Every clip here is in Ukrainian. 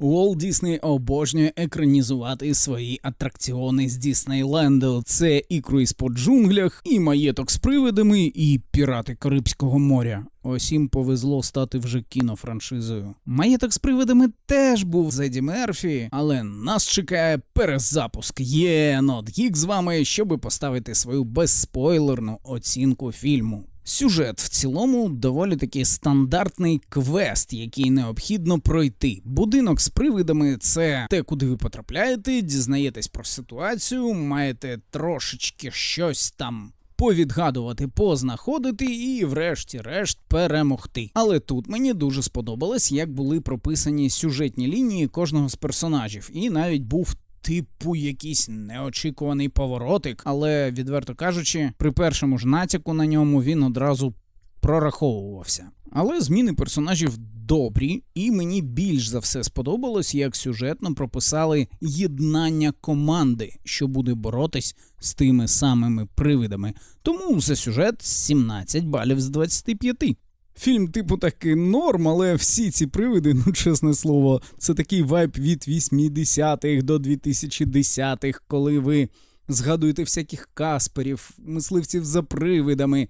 Уолт Дісней обожнює екранізувати свої атракціони з Діснейленду. Це і круїз по джунглях, і маєток з привидами, і пірати Карибського моря. Ось їм повезло стати вже кінофраншизою. Маєток з привидами теж був з Еді Мерфі, але нас чекає перезапуск. Є Нотгік з вами, щоби поставити свою безспойлерну оцінку фільму. Сюжет в цілому доволі таки стандартний квест, який необхідно пройти. Будинок з привидами це те, куди ви потрапляєте, дізнаєтесь про ситуацію, маєте трошечки щось там. Повідгадувати, познаходити і, врешті-решт, перемогти. Але тут мені дуже сподобалось, як були прописані сюжетні лінії кожного з персонажів, і навіть був типу якийсь неочікуваний поворотик, але, відверто кажучи, при першому ж натяку на ньому він одразу прораховувався. Але зміни персонажів добрі, і мені більш за все сподобалось, як сюжетно прописали єднання команди, що буде боротись з тими самими привидами. Тому за сюжет 17 балів з 25. Фільм, типу, таки норм, але всі ці привиди, ну чесне слово, це такий вайб від 80-х до 2010-х, коли ви згадуєте всяких касперів, мисливців за привидами,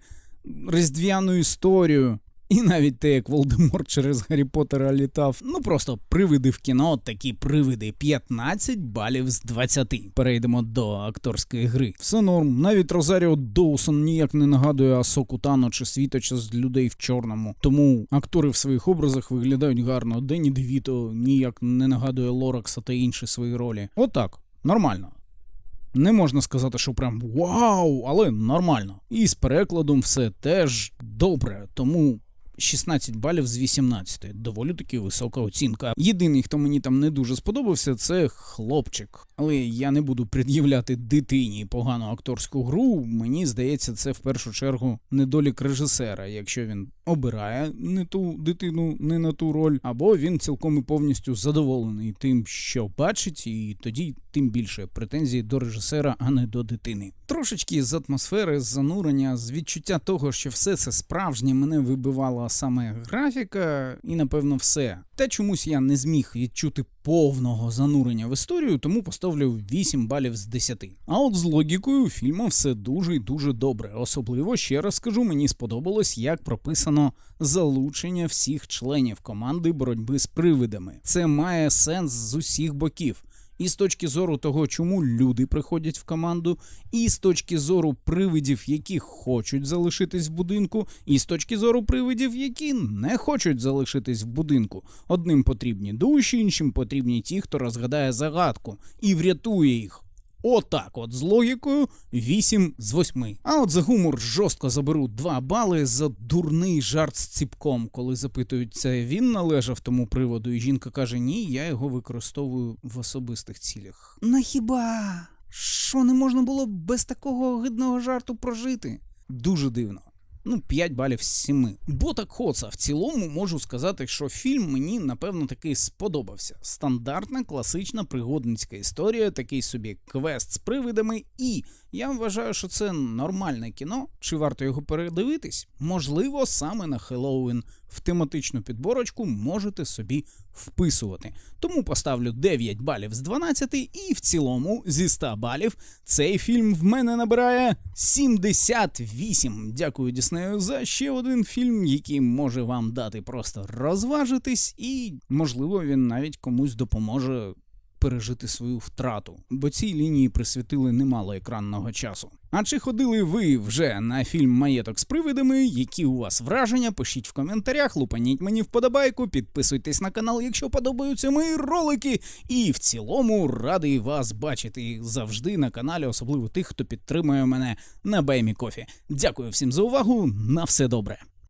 різдвяну історію. І навіть те, як Волдеморт через Гаррі Поттера літав. Ну просто привиди в кіно, такі привиди 15 балів з 20. Перейдемо до акторської гри. Все норм. Навіть Розаріо Доусон ніяк не нагадує Асоку Тано чи світоча з людей в чорному. Тому актори в своїх образах виглядають гарно. Дені Девіто ніяк не нагадує Лоракса та інші свої ролі. Отак, нормально. Не можна сказати, що прям вау, але нормально. І з перекладом все теж добре, тому 16 балів з 18. Доволі таки висока оцінка. Єдиний, хто мені там не дуже сподобався, це хлопчик. Але я не буду пред'являти дитині погану акторську гру. Мені здається, це в першу чергу недолік режисера, якщо він обирає не ту дитину, не на ту роль, або він цілком і повністю задоволений тим, що бачить, і тоді тим більше претензії до режисера, а не до дитини. Трошечки з атмосфери, з занурення, з відчуття того, що все це справжнє, мене вибивала саме графіка, і напевно все. Та чомусь я не зміг відчути повного занурення в історію, тому поставлю 8 балів з 10. А от з логікою фільму все дуже і дуже добре. Особливо ще раз скажу, мені сподобалось, як прописано залучення всіх членів команди боротьби з привидами. Це має сенс з усіх боків. І з точки зору того, чому люди приходять в команду, і з точки зору привидів, які хочуть залишитись в будинку, і з точки зору привидів, які не хочуть залишитись в будинку. Одним потрібні душі, іншим потрібні ті, хто розгадає загадку і врятує їх. Отак, от з логікою 8 з 8. А от за гумор жорстко заберу 2 бали за дурний жарт з ціпком, коли запитують, це він належав тому приводу, і жінка каже: Ні, я його використовую в особистих цілях. На хіба що не можна було без такого гидного жарту прожити? Дуже дивно. Ну, 5 балів з 7. Бо так хоца, в цілому можу сказати, що фільм мені напевно таки сподобався. Стандартна класична пригодницька історія, такий собі квест з привидами, і я вважаю, що це нормальне кіно. Чи варто його передивитись? Можливо, саме на Хеллоуін в тематичну підборочку можете собі вписувати. Тому поставлю 9 балів з 12, і в цілому зі 100 балів цей фільм в мене набирає 78. Дякую Діснею за ще один фільм, який може вам дати просто розважитись, і можливо він навіть комусь допоможе. Пережити свою втрату, бо цій лінії присвятили немало екранного часу. А чи ходили ви вже на фільм Маєток з привидами? Які у вас враження? Пишіть в коментарях, лупаніть мені вподобайку, підписуйтесь на канал, якщо подобаються мої ролики. І в цілому радий вас бачити завжди на каналі, особливо тих, хто підтримує мене на Баймі Кофі. Дякую всім за увагу. На все добре.